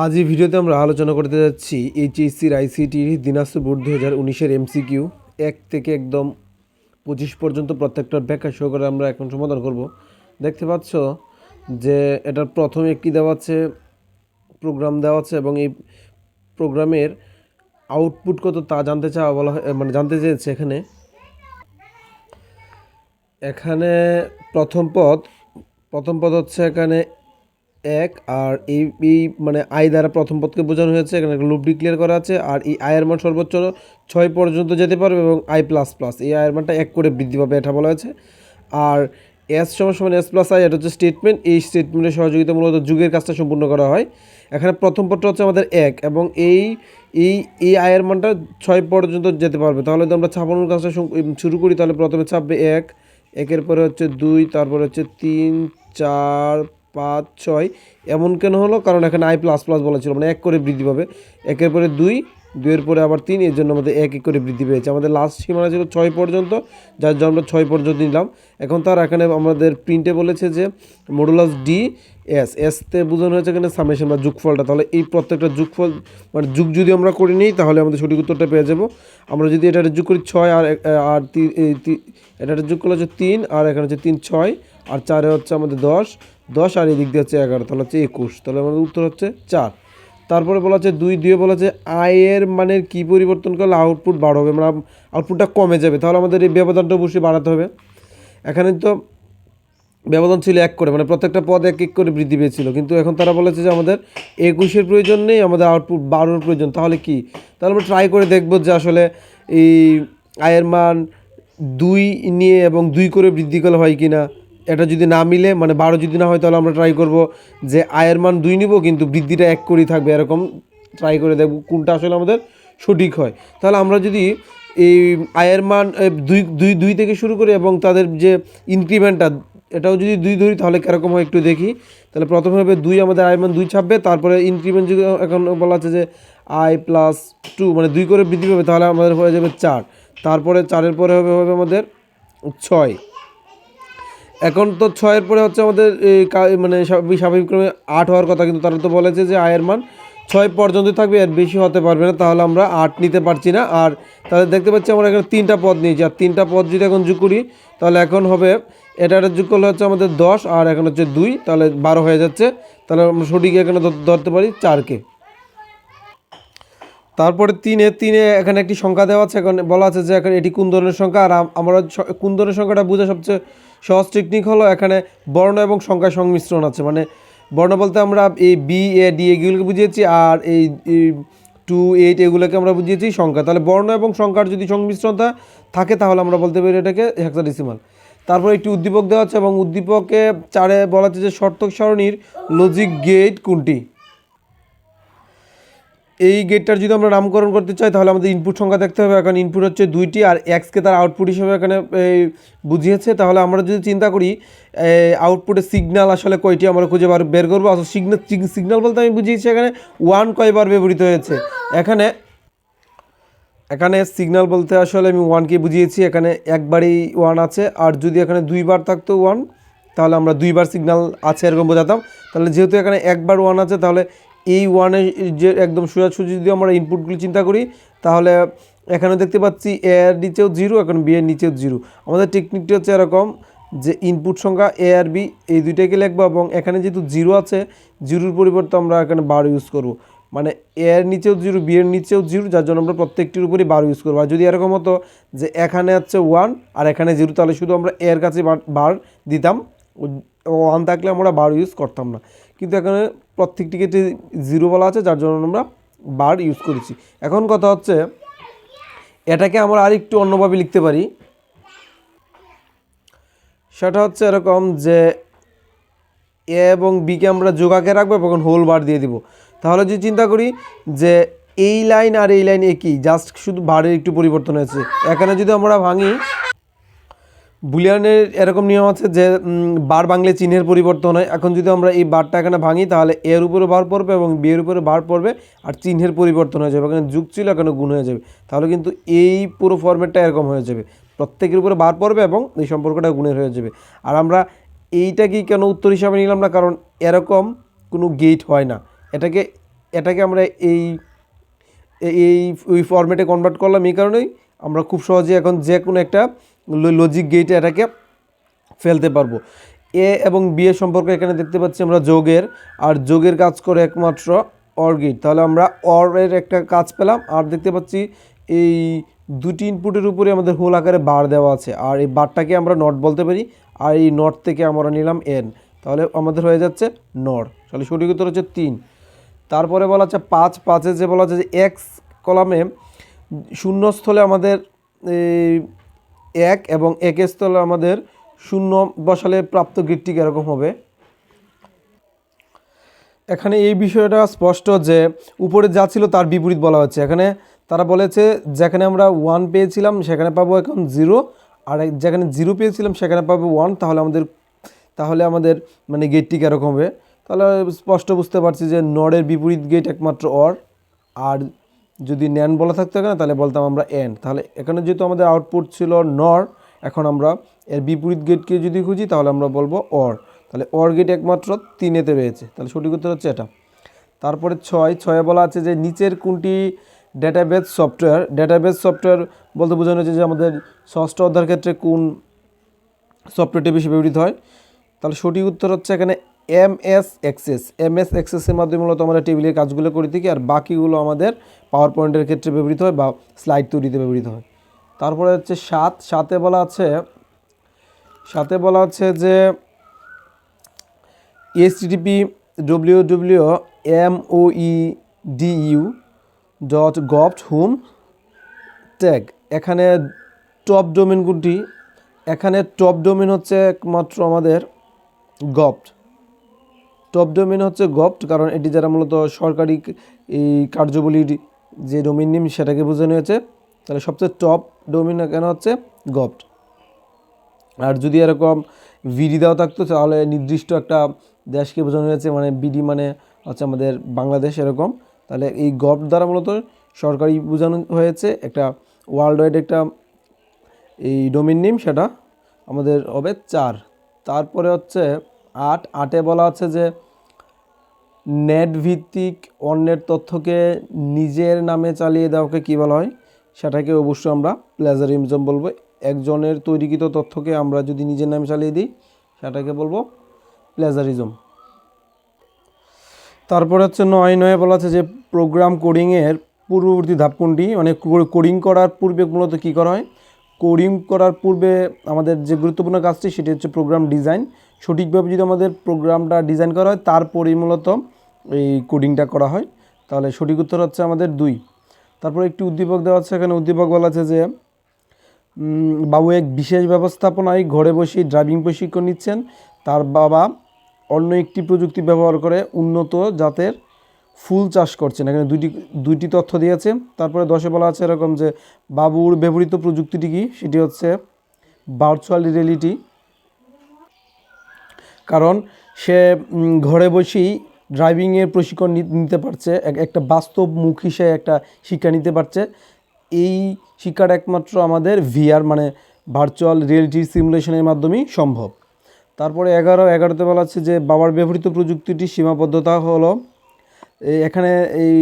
আজ এই ভিডিওতে আমরা আলোচনা করতে যাচ্ছি এইচএসসির আইসিটির দিনাজপুর বোর্ড দু হাজার উনিশের এমসিকিউ। এক থেকে একদম পঁচিশ পর্যন্ত প্রত্যেকটার ব্যাখ্যা সহকারে আমরা এখন সমাধান করব। দেখতে পাচ্ছ যে এটার প্রথমে একটি দেওয়া আছে, প্রোগ্রাম দেওয়া আছে এবং এই প্রোগ্রামের আউটপুট কত তা জানতে চাওয়া বলা মানে জানতে চেয়েছে এখানে। এখানে প্রথম পদ প্রথম পদ হচ্ছে এখানে এক, আর এই এই মানে আই দ্বারা প্রথম পদকে বোঝানো হয়েছে, এখানে একটা লুপ ডিক্লেয়ার করা আছে, আর এই আয়ের মান সর্বোচ্চ ছয় পর্যন্ত যেতে পারবে এবং আই প্লাস প্লাস এই আয়ের মানটা এক করে বৃদ্ধি পাবে এটা বলা হয়েছে। আর এস সমান সমান এস প্লাস আই এটা হচ্ছে স্টেটমেন্ট এই স্টেটমেন্টের সহযোগিতা মূলত যুগের কাজটা সম্পূর্ণ করা হয়। এখানে প্রথম পদটা হচ্ছে আমাদের এক, এবং এই এই এই আয়ের মানটা ছয় পর্যন্ত যেতে পারবে। তাহলে যদি আমরা ছাপানোর কাজটা শুরু করি, তাহলে প্রথমে ছাপবে এক, একের পরে হচ্ছে দুই, তারপরে হচ্ছে তিন, চার পাঁচ, ছয়, এমন কেন হলো? কারণ এখানে আই প্লাস প্লাস বলা ছিল মানে এক করে বৃদ্ধি পাবে। একের পরে দুই, দুইয়ের পরে আবার তিন, এর জন্য আমাদের এক এক করে বৃদ্ধি পেয়েছে। আমাদের লাস্ট সীমানা ছিল ছয় পর্যন্ত, যার জন্য আমরা ছয় পর্যন্ত নিলাম। এখন তার এখানে আমাদের প্রিন্টে বলেছে যে মডুলাস ডি এস এসতে বোঝানো হয়েছে এখানে সামেশন বা যুগফলটা। তাহলে এই প্রত্যেকটা যুগফল মানে যুগ যদি আমরা করে নিই, তাহলে আমাদের সঠিক উত্তরটা পেয়ে যাব। আমরা যদি এটা যুগ করি ছয় আর আর তিন এটা যোগ করলে হচ্ছে তিন, আর এখানে হচ্ছে তিন, ছয়, আর চারে হচ্ছে আমাদের দশ। দশ আর এই দিক দিয়ে হচ্ছে এগারো, তাহলে হচ্ছে একুশ। তাহলে আমাদের উত্তর হচ্ছে চার। তারপরে বলা হচ্ছে দুই দুয়ে বলা হচ্ছে আয়ের মানের কী পরিবর্তন করলে আউটপুট বাড় হবে মানে আউটপুটটা কমে যাবে। তাহলে আমাদের এই ব্যবধানটা অবশ্যই বাড়াতে হবে। এখানে তো ব্যবধান ছিল এক করে মানে প্রত্যেকটা পদ এক এক করে বৃদ্ধি পেয়েছিল। কিন্তু এখন তারা বলেছে যে আমাদের একুশের প্রয়োজন নেই, আমাদের আউটপুট বারোর প্রয়োজন। তাহলে কি? তাহলে আমরা ট্রাই করে দেখব যে আসলে এই আয়ের মান দুই নিয়ে এবং দুই করে বৃদ্ধি করলে হয় কি না এটা যদি না মিলে মানে বারো যদি না হয়, তাহলে আমরা ট্রাই করব যে আয়ের মান দুই নিব, কিন্তু বৃদ্ধিটা এক করেই থাকবে, এরকম ট্রাই করে দেখব কোনটা আসলে আমাদের সঠিক হয়। তাহলে আমরা যদি এই আয়ের মান দুই দুই দুই থেকে শুরু করি এবং তাদের যে ইনক্রিমেন্টটা এটাও যদি দুই ধরি, তাহলে কীরকম হয় একটু দেখি। তাহলে প্রথমে হবে দুই, আমাদের আয়ের মান দুই ছাপবে, তারপরে ইনক্রিমেন্ট যদি এখন বলা আছে যে আই প্লাস টু মানে দুই করে বৃদ্ধি পাবে, তাহলে আমাদের হয়ে যাবে চার। তারপরে চারের পরে হবে হবে আমাদের ছয়। এখন তো ছয়ের পরে হচ্ছে আমাদের মানে স্বাভাবিক স্বাভাবিকক্রমে আট হওয়ার কথা, কিন্তু তারা তো বলেছে যে আয়ের মান ছয় পর্যন্ত থাকবে, এর বেশি হতে পারবে না, তাহলে আমরা আট নিতে পারছি না। আর তাহলে দেখতে পাচ্ছি আমরা এখানে তিনটা পদ নিয়েছি, আর তিনটা পদ যদি এখন যোগ করি, তাহলে এখন হবে, এটা যোগ করলে হচ্ছে আমাদের দশ, আর এখন হচ্ছে দুই, তাহলে বারো হয়ে যাচ্ছে। তাহলে আমরা সঠিক এখানে ধরতে পারি চারকে। তারপরে তিনে তিনে এখানে একটি সংখ্যা দেওয়া আছে, এখন বলা আছে যে এখন এটি কোন ধরনের সংখ্যা, আর আমরা কোন ধরনের সংখ্যাটা বোঝা সবচেয়ে সহজ টেকনিক হলো এখানে বর্ণ এবং সংখ্যার সংমিশ্রণ আছে। মানে বর্ণ বলতে আমরা এই বি এ ডি এগুলোকে বুঝিয়েছি আর এই টু এইট এগুলোকে আমরা বুঝিয়েছি সংখ্যা। তাহলে বর্ণ এবং সংখ্যার যদি সংমিশ্রণতা থাকে তাহলে আমরা বলতে পারি এটাকে হেক্সাডেসিমাল তারপর একটি উদ্দীপক দেওয়া আছে এবং উদ্দীপকে চারে বলা আছে যে শর্তক সারণীর লজিক গেট কোনটি? এই গেটটার যদি আমরা নামকরণ করতে চাই, তাহলে আমাদের ইনপুট সংখ্যা দেখতে হবে। এখন ইনপুট হচ্ছে দুইটি, আর এক্সকে তার আউটপুট হিসেবে এখানে বুঝিয়েছে। তাহলে আমরা যদি চিন্তা করি আউটপুটে সিগনাল আসলে কয়টি আমরা খুঁজে বার, বের করব? আসলে সিগনাল সিগন্যাল বলতে আমি বুঝিয়েছি এখানে ওয়ান কয়বার ব্যবহৃত হয়েছে। এখানে এখানে সিগনাল বলতে আসলে আমি ওয়ানকে বুঝিয়েছি। এখানে একবারই ওয়ান আছে, আর যদি এখানে দুইবার থাকতো ওয়ান তাহলে আমরা দুইবার সিগনাল আছে, এরকম বোঝাতাম। তাহলে যেহেতু এখানে একবার ওয়ান আছে, তাহলে এই ওয়ানে যে একদম সোজাসুজি যদি আমরা ইনপুটগুলি চিন্তা করি, তাহলে এখানে দেখতে পাচ্ছি এ এর নিচেও জিরো এখন বি এর নিচেও জিরো আমাদের টেকনিকটি হচ্ছে এরকম যে ইনপুট সংখ্যা এ আর বি এই দুইটাকে লিখব এবং এখানে যেহেতু জিরো আছে জিরোর পরিবর্তে আমরা এখানে বার ইউজ করব। মানে এ এর নিচেও জিরো বি এর নিচেও জিরো যার জন্য আমরা প্রত্যেকটির উপরই বার ইউজ করব। আর যদি এরকম হতো যে এখানে হচ্ছে ওয়ান আর এখানে জিরো তাহলে শুধু আমরা এর কাছে বার- দিতাম। ওয়ান থাকলে আমরা বার ইউজ করতাম না। কিন্তু এখানে প্রত্যেকটিকে জিরো বলা আছে, যার জন্য আমরা বার ইউজ করেছি। এখন কথা হচ্ছে, এটাকে আমরা আরেকটু অন্যভাবে লিখতে পারি। সেটা হচ্ছে এরকম যে এ এবং বিকে আমরা যোগাকে রাখব এবং হোল বার দিয়ে দিব। তাহলে যদি চিন্তা করি যে, এই লাইন আর এই লাইন একই জাস্ট শুধু বারের একটু পরিবর্তন হয়েছে। এখানে যদি আমরা ভাঙি বুলিয়ানের এরকম নিয়ম আছে যে বার বাংলে চিহ্নের পরিবর্তন হয়। এখন যদি আমরা এই বারটা এখানে ভাঙি, তাহলে এর উপরে বার পড়বে এবং বি এর উপরে বার পড়বে আর চিহ্নের পরিবর্তন হয়ে যাবে। এখানে যুগ ছিল, এখানে গুণ হয়ে যাবে। তাহলে কিন্তু এই পুরো ফর্মেটটা এরকম হয়ে যাবে। প্রত্যেকের উপরে বার পড়বে এবং এই সম্পর্কটা গুণের হয়ে যাবে। আর আমরা এইটাকেই কেন উত্তর হিসাবে নিলাম না? কারণ এরকম কোনো গেট হয় না। এটাকে এটাকে আমরা এই এই ওই ফরম্যাটে কনভার্ট করলাম এই কারণেই। আমরা খুব সহজে এখন যে কোনো একটা লজিক গেটে এটাকে ফেলতে পারব। এ এবং বি এর সম্পর্ক এখানে দেখতে পাচ্ছি আমরা যোগের। আর যোগের কাজ করে একমাত্র অর গেট তাহলে আমরা অর এর একটা কাজ পেলাম। আর দেখতে পাচ্ছি এই দুটি ইনপুটের উপরে আমাদের হোল আকারে বার দেওয়া আছে। আর এই বারটাকে আমরা নট বলতে পারি। আর এই নট থেকে আমরা নিলাম এন তাহলে আমাদের হয়ে যাচ্ছে নর তাহলে সঠিক উত্তর হচ্ছে তিন। তারপরে বলা হচ্ছে পাঁচ। পাঁচে যে বলা হচ্ছে যে এক্স কলামে শূন্যস্থলে আমাদের এক এবং একের স্থলে আমাদের শূন্য বসালে প্রাপ্ত গিটটি কীরকম হবে? এখানে এই বিষয়টা স্পষ্ট যে উপরে যা ছিল তার বিপরীত বলা হচ্ছে। এখানে তারা বলেছে, যেখানে আমরা ওয়ান পেয়েছিলাম সেখানে পাবো এখন জিরো আর যেখানে জিরো পেয়েছিলাম সেখানে পাবো ওয়ান তাহলে আমাদের তাহলে আমাদের মানে গেটটি কীরকম হবে? তাহলে স্পষ্ট বুঝতে পারছি যে নরের বিপরীত গেট একমাত্র অর আর যদি ন্যান বলা থাকতো এখানে, তাহলে বলতাম আমরা এন। তাহলে এখানে যেহেতু আমাদের আউটপুট ছিল নর এখন আমরা এর বিপরীত গেটকে যদি খুঁজি, তাহলে আমরা বলব অর তাহলে অর গেট একমাত্র তিনেতে রয়েছে। তাহলে সঠিক উত্তর হচ্ছে এটা। তারপরে ছয়, ছয়ে বলা আছে যে নিচের কোনটি ডেটাবেস সফটওয়্যার ডেটাবেস সফটওয়্যার বলতে বোঝানো হচ্ছে যে আমাদের ষষ্ঠ অধ্যায়ের ক্ষেত্রে কোন সফটওয়্যারটি বেশি ব্যবহৃত হয়। তাহলে সঠিক উত্তর হচ্ছে এখানে M S access. M S এক্সেসের মাধ্যমে মূলত আমরা টেবিলের কাজগুলো করে থাকি আর বাকিগুলো আমাদের পাওয়ার পয়েন্টের ক্ষেত্রে ব্যবহৃত হয় বা স্লাইড তৈরিতে ব্যবহৃত হয়। তারপরে হচ্ছে সাত। সাতে বলা আছে সাথে বলা আছে যে এসটিডিপি W W M O E D U dot gov hmm tag এখানে টপ ডোমেনগুলি এখানে টপ ডোমেন হচ্ছে একমাত্র আমাদের গপ্ট টপ ডোমেন হচ্ছে গপ্ট কারণ এটি যারা মূলত সরকারি, এই কার্যবলীর যে ডোমেন নেম সেটাকে বোঝানো হয়েছে তাহলে সবচেয়ে টপ ডোমেন কেন হচ্ছে গপ্ট আর যদি এরকম ভিডি দেওয়া থাকতো, তাহলে নির্দিষ্ট একটা দেশকে বোঝানো হয়েছে মানে বিডি মানে হচ্ছে আমাদের বাংলাদেশ এরকম। তাহলে এই গভ দ্বারা মূলত সরকারি বোঝানো হয়েছে একটা ওয়ার্ল্ড ওয়াইড একটা, এই ডোমেন নেম সেটা আমাদের হবে চার। তারপরে হচ্ছে আট, আটে বলা আছে যে নেট ভিত্তিক অন্যের তথ্যকে নিজের নামে চালিয়ে দেওয়াকে কী বলা হয়? সেটাকে অবশ্যই আমরা প্লেজারিজম বলব। একজনের তৈরিকৃত তথ্যকে আমরা যদি নিজের নামে চালিয়ে দিই, সেটাকে বলব প্লেজারিজম তারপর হচ্ছে নয়, নয়ে বলা আছে যে প্রোগ্রাম কোডিংয়ের পূর্ববর্তী ধাপ কোনটি মানে কোডিং করার পূর্বে মূলত কী করা হয়? কোডিং করার পূর্বে আমাদের যে গুরুত্বপূর্ণ কাজটি সেটি হচ্ছে প্রোগ্রাম ডিজাইন সঠিকভাবে যদি আমাদের প্রোগ্রামটা ডিজাইন করা হয়, তারপরেই মূলত এই কোডিংটা করা হয়। তাহলে সঠিক উত্তর হচ্ছে আমাদের দুই। তারপর একটি উদ্দীপক দেওয়া আছে, এখানে উদ্দীপক বলা আছে যে বাবু এক বিশেষ ব্যবস্থাপনায় ঘরে বসেই ড্রাইভিং প্রশিক্ষণ নিচ্ছেন। তার বাবা অন্য একটি প্রযুক্তি ব্যবহার করে উন্নত জাতের ফুল চাষ করছেন। এখানে দুইটি দুইটি তথ্য দিয়েছে। তারপরে দশে বলা আছে এরকম যে, বাবুর ব্যবহৃত প্রযুক্তিটি কি? সেটি হচ্ছে ভার্চুয়াল রিয়েলিটি কারণ সে ঘরে বসেই ড্রাইভিংয়ের প্রশিক্ষণ নিতে পারছে। এক- একটা বাস্তবমুখী সে একটা শিক্ষা নিতে পারছে। এই শিক্ষাটা একমাত্র আমাদের ভিআর মানে ভার্চুয়াল রিয়েলিটি সিমুলেশনের মাধ্যমেই সম্ভব। তারপরে এগারো, এগারোতে বলা আছে যে, বাবার ব্যবহৃত প্রযুক্তিটির সীমাবদ্ধতা হলো এই এখানে এই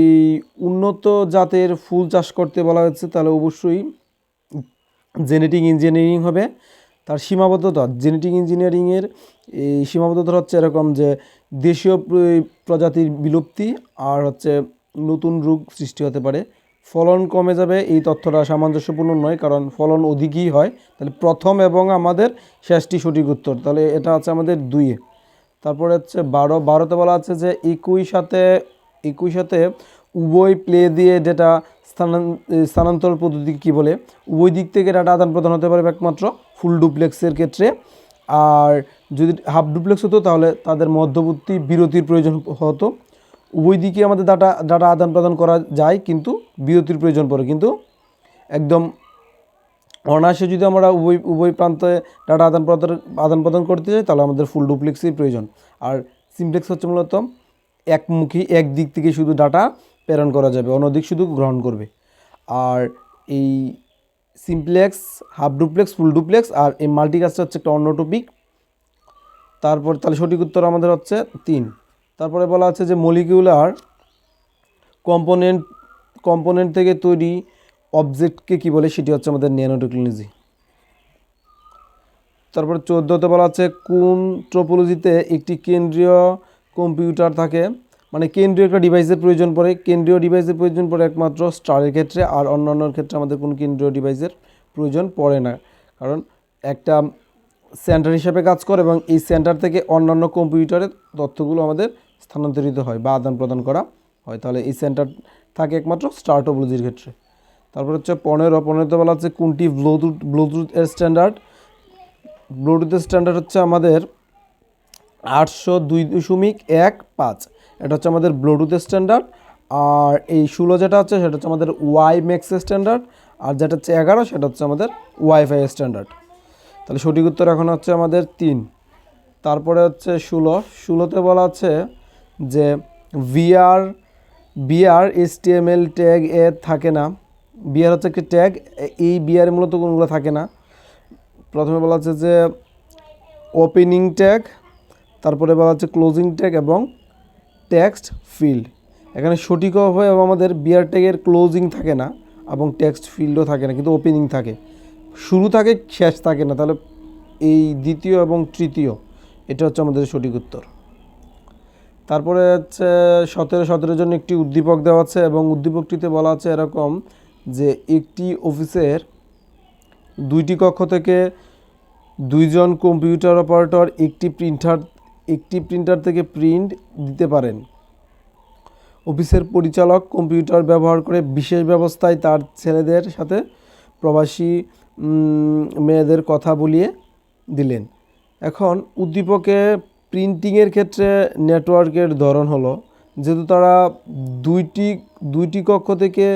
উন্নত জাতের ফুল চাষ করতে বলা হচ্ছে, তাহলে অবশ্যই জেনেটিক ইঞ্জিনিয়ারিং হবে। তার সীমাবদ্ধতা জেনেটিক ইঞ্জিনিয়ারিংয়ের এই সীমাবদ্ধতা হচ্ছে এরকম যে দেশীয় প্রজাতির বিলুপ্তি আর হচ্ছে নতুন রোগ সৃষ্টি হতে পারে। ফলন কমে যাবে, এই তথ্যটা সামঞ্জস্যপূর্ণ নয়, কারণ ফলন অধিকই হয়। তাহলে প্রথম এবং আমাদের শেষটি সঠিক উত্তর। তাহলে এটা আছে আমাদের দুইয়ে তারপরে হচ্ছে বারো, বারোতে বলা আছে যে একই সাথে একই সাথে উভয় প্লে দিয়ে যেটা স্থানান স্থানান্তর পদ্ধতি কী বলে? উভয় দিক থেকে ডাটা আদান প্রদান হতে পারে একমাত্র ফুল ডুপ্লেক্সের ক্ষেত্রে। আর যদি হাফ ডুপ্লেক্স হতো, তাহলে তাদের মধ্যবর্তী বিরতির প্রয়োজন হতো। উভয় দিকে আমাদের ডাটা ডাটা আদান প্রদান করা যায়, কিন্তু বিরতির প্রয়োজন পড়ে। কিন্তু একদম অনায়াসে যদি আমরা উভয় উভয় প্রান্তে ডাটা আদান প্রদান আদান প্রদান করতে চাই তাহলে আমাদের ফুল ডুপ্লেক্সই প্রয়োজন। আর সিমপ্লেক্স হচ্ছে মূলত একমুখী এক দিক থেকে শুধু ডাটা প্রেরণ করা যাবে অন্য দিক শুধু গ্রহণ করবে। আর এই simplex, half duplex, full duplex আর এই মাল্টিকাস্টটা হচ্ছে একটা অন্য টপিক তারপর তাহলে সঠিক উত্তর আমাদের হচ্ছে তিন। তারপরে বলা আছে যে মলিকিউলার কম্পোনেন্ট কম্পোনেন্ট থেকে তৈরি অবজেক্টকে কি বলে? সেটি হচ্ছে আমাদের ন্যানো টেকনোলজি তারপর চোদ্দোতে বলা আছে কোন ট্রোপোলজিতে একটি কেন্দ্রীয় কম্পিউটার থাকে। মানে কেন্দ্রীয় একটা ডিভাইসের প্রয়োজন পড়ে। কেন্দ্রীয় ডিভাইসের প্রয়োজন পড়ে একমাত্র স্টারের ক্ষেত্রে আর অন্যান্য ক্ষেত্রে আমাদের কোনো কেন্দ্রীয় ডিভাইসের প্রয়োজন পড়ে না। কারণ একটা সেন্টার হিসেবে কাজ করে এবং এই সেন্টার থেকে অন্যান্য কম্পিউটারের তথ্যগুলো আমাদের স্থানান্তরিত হয় বা আদান প্রদান করা হয়। তাহলে এই সেন্টার থাকে একমাত্র স্টার টপোলজির ক্ষেত্রে। তারপর হচ্ছে পনেরো পনেরোতে বলা হচ্ছে কোনটি ব্লুটুথ ব্লুটুথ এর স্ট্যান্ডার্ড ব্লুটুথের স্ট্যান্ডার্ড হচ্ছে আমাদের আটশো দুই দশমিক এক পাঁচ। এটা হচ্ছে আমাদের ব্লুটুথ স্ট্যান্ডার্ড আর এই ষোলো যেটা হচ্ছে সেটা হচ্ছে আমাদের ওয়াই ম্যাক্স স্ট্যান্ডার্ড আর যেটা হচ্ছে এগারো, সেটা হচ্ছে আমাদের ওয়াইফাই স্ট্যান্ডার্ড তাহলে সঠিক উত্তর এখন হচ্ছে আমাদের তিন। তারপরে হচ্ছে ষোলো। ষোলোতে বলা আছে যে VR BR S T M L tag এ থাকে না। বিআর হচ্ছে একটি ট্যাগ এই বিআর মূলত কোনগুলো থাকে না? প্রথমে বলা হচ্ছে যে ওপেনিং ট্যাগ তারপরে বলা হচ্ছে ক্লোজিং ট্যাগ এবং টেক্সট ফিল্ড এখানে সঠিকভাবে আমাদের বিয়ার ট্যাগের ক্লোজিং থাকে না এবং টেক্সট ফিল্ডও থাকে না, কিন্তু ওপেনিং থাকে। শুরু থাকে, শেষ থাকে না, তাহলে এই দ্বিতীয় এবং তৃতীয়, এটা হচ্ছে আমাদের সঠিক উত্তর। তারপরে হচ্ছে সতেরো, সতেরোর জন্য একটি উদ্দীপক দেওয়া আছে এবং উদ্দীপকটিতে বলা আছে এরকম যে একটি অফিসের দুইটি কক্ষ থেকে দুইজন কম্পিউটার অপারেটর একটি প্রিন্টার একটি প্রিন্টার থেকে প্রিন্ট দিতে পারেন। অফিসের পরিচালক কম্পিউটার ব্যবহার করে বিশেষ ব্যবস্থায় তার ছেলেদের সাথে প্রবাসী মেয়েদের কথা বলিয়ে দিলেন। এখন উদ্দীপকে প্রিন্টিংয়ের ক্ষেত্রে নেটওয়ার্কের ধরন হলো, যেহেতু তারা দুইটি দুইটি কক্ষ থেকে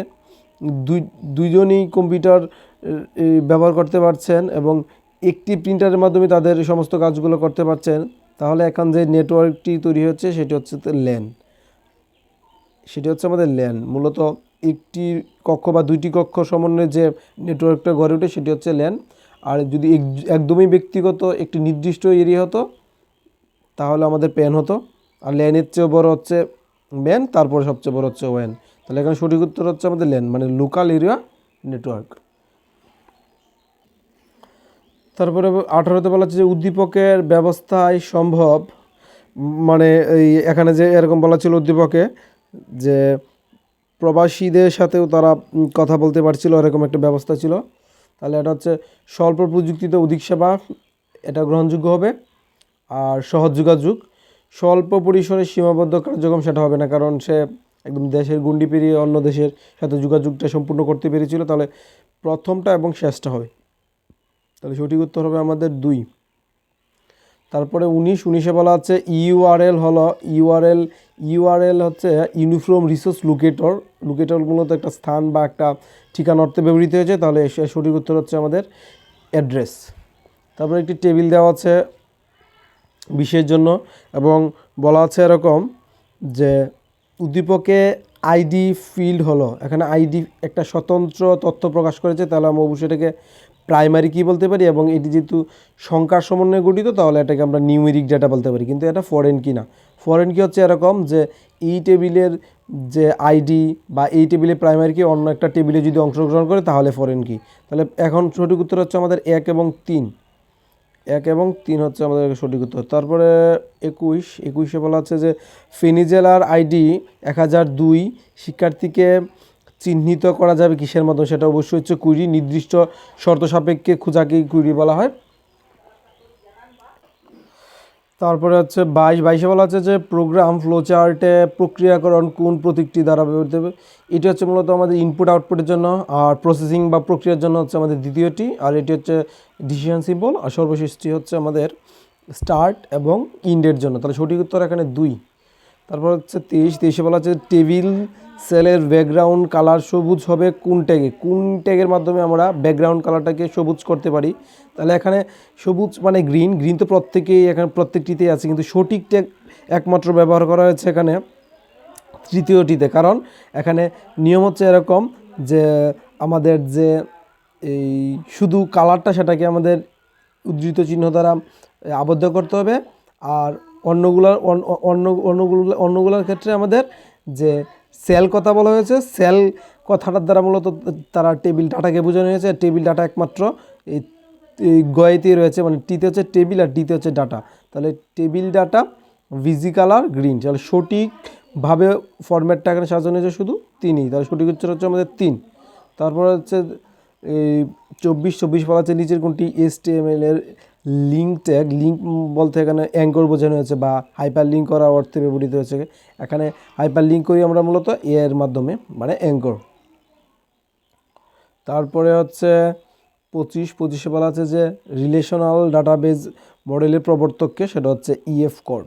দুই, দুইজনই কম্পিউটার ব্যবহার করতে পারছেন এবং একটি প্রিন্টারের মাধ্যমে তাদের সমস্ত কাজগুলো করতে পারছেন। তাহলে এখন যে নেটওয়ার্কটি তৈরি হচ্ছে, সেটি হচ্ছে ল্যান সেটি হচ্ছে আমাদের ল্যান মূলত একটি কক্ষ বা দুইটি কক্ষ সমন্বয়ে যে নেটওয়ার্কটা গড়ে ওঠে, সেটি হচ্ছে ল্যান আর যদি এক- একদমই ব্যক্তিগত একটি নির্দিষ্ট এরিয়া হতো, তাহলে আমাদের প্যান হতো। আর ল্যানের চেয়েও বড় হচ্ছে ম্যান তারপরে সবচেয়ে বড় হচ্ছে ওয়ান তাহলে এখানে সঠিক উত্তর হচ্ছে আমাদের ল্যান মানে লোকাল এরিয়া নেটওয়ার্ক তারপরে আঠারোতে বলা হচ্ছে যে উদ্দীপকের ব্যবস্থায় সম্ভব। মানে এই এখানে যে এরকম বলা ছিল উদ্দীপকে, যে প্রবাসীদের সাথেও তারা কথা বলতে পারছিল, এরকম একটা ব্যবস্থা ছিল। তাহলে এটা হচ্ছে স্বল্প প্রযুক্তিতে অধিক সেবা, এটা গ্রহণযোগ্য হবে। আর সহজ যোগাযোগ, স্বল্প পরিসরে সীমাবদ্ধ কার্যক্রম সেটা হবে না, কারণ সে একদম দেশের গুন্ডি পেরিয়ে অন্য দেশের সাথে যোগাযোগটা সম্পূর্ণ করতে পেরেছিল। তাহলে প্রথমটা এবং শেষটা হবে তাহলে সঠিক উত্তর হবে আমাদের দুই। তারপরে উনিশ, উনিশে বলা আছে ইউআরএল হলো ইউআরএল ইউআরএল হচ্ছে ইউনিফর্ম রিসোর্স লোকেটর। লোকেটর মূলত একটা স্থান বা একটা ঠিকানা অর্থে ব্যবহৃত হয়েছে, তাহলে সঠিক উত্তর হচ্ছে আমাদের অ্যাড্রেস। তারপরে একটি টেবিল দেওয়া আছে বিশের জন্য, এবং বলা আছে এরকম যে উদ্দীপকে আইডি ফিল্ড হলো, এখানে আইডি একটা স্বতন্ত্র তথ্য প্রকাশ করেছে, তাহলে আমরা অবশ্যই এটাকে প্রাইমারি কি বলতে পারি এবং এটি যেহেতু সংখ্যার সমন্বয়ে গঠিত, তাহলে এটাকে আমরা নিউমেরিক ডেটা বলতে পারি। কিন্তু এটা ফরেন কি না? ফরেন কি হচ্ছে এরকম যে, এই টেবিলের যে আইডি বা এই টেবিলে প্রাইমারি কি অন্য একটা টেবিলে যদি অংশগ্রহণ করে, তাহলে ফরেন কি? তাহলে এখন সঠিক উত্তর হচ্ছে আমাদের এক এবং তিন। এক এবং তিন হচ্ছে আমাদের সঠিক উত্তর। তারপরে একুশ। একুশে বলা হচ্ছে যে, ফেনী জেলার আইডি এক হাজার দুই শিক্ষার্থীকে চিহ্নিত করা যাবে কিসের মাধ্যমে সেটা অবশ্যই হচ্ছে কুড়ি নির্দিষ্ট শর্ত সাপেক্ষে খোঁজাকে কুড়ি বলা হয়। তারপরে হচ্ছে বাইশ, বাইশে বলা হচ্ছে যে প্রোগ্রাম ফ্লোচার্টে প্রক্রিয়াকরণ কোন প্রতীকটি দ্বারা ব্যবহৃত হবে? এটি হচ্ছে মূলত আমাদের ইনপুট আউটপুটের জন্য আর প্রসেসিং বা প্রক্রিয়ার জন্য হচ্ছে আমাদের দ্বিতীয়টি আর এটি হচ্ছে ডিসিশন সিম্বল আর সর্বশেষটি হচ্ছে আমাদের স্টার্ট এবং ইন্ডের জন্য। তাহলে সঠিক উত্তর এখানে দুই। তারপর হচ্ছে তেইশ তেইশে বলা হচ্ছে টেবিল, সেলের ব্যাকগ্রাউন্ড কালার সবুজ হবে কোন ট্যাগে কোন ট্যাগের মাধ্যমে আমরা ব্যাকগ্রাউন্ড কালারটাকে সবুজ করতে পারি? তাহলে এখানে সবুজ মানে গ্রিন গ্রিন তো প্রত্যেকেই এখানে প্রত্যেকটিতেই আছে, কিন্তু সঠিক ট্যাগ একমাত্র ব্যবহার করা হয়েছে এখানে তৃতীয়টিতে। কারণ এখানে নিয়ম হচ্ছে এরকম যে আমাদের যে এই শুধু কালারটা সেটাকে আমাদের উদ্ধৃত চিহ্ন দ্বারা আবদ্ধ করতে হবে, আর অন্যগুলার অন্য অন্য, অন্যগুলো, অন্যগুলোর ক্ষেত্রে আমাদের যে সেল কথা বলা হয়েছে, সেল কথাটার দ্বারা মূলত তারা টেবিল ডাটাকে বোঝানো হয়েছে। টেবিল ডাটা একমাত্র এই গয়েতেই রয়েছে মানে টিতে হচ্ছে টেবিল আর ডিতে হচ্ছে ডাটা। তাহলে টেবিল ডাটা ভিজি কালার গ্রিন। তাহলে সঠিকভাবে ফরম্যাটটা এখানে সাজানো হয়েছে শুধু তিনই। তাহলে সঠিক উত্তর হচ্ছে আমাদের তিন। তারপরে হচ্ছে এই চব্বিশ চব্বিশ বলা হচ্ছে নিচের কোনটি? এস টি এম এল এর লিঙ্ক ট্যাগ লিঙ্ক বলতে এখানে অ্যাঙ্কর বোঝানো হয়েছে বা হাইপার লিঙ্ক করা অর্থে ব্যবহৃত হয়েছে। এখানে হাইপার লিঙ্ক করি আমরা মূলত এর মাধ্যমে মানে অ্যাঙ্কর তারপরে হচ্ছে পঁচিশ, পঁচিশে বলা আছে যে রিলেশনাল ডাটাবেজ মডেলের প্রবর্তককে, সেটা হচ্ছে ইএফ কোড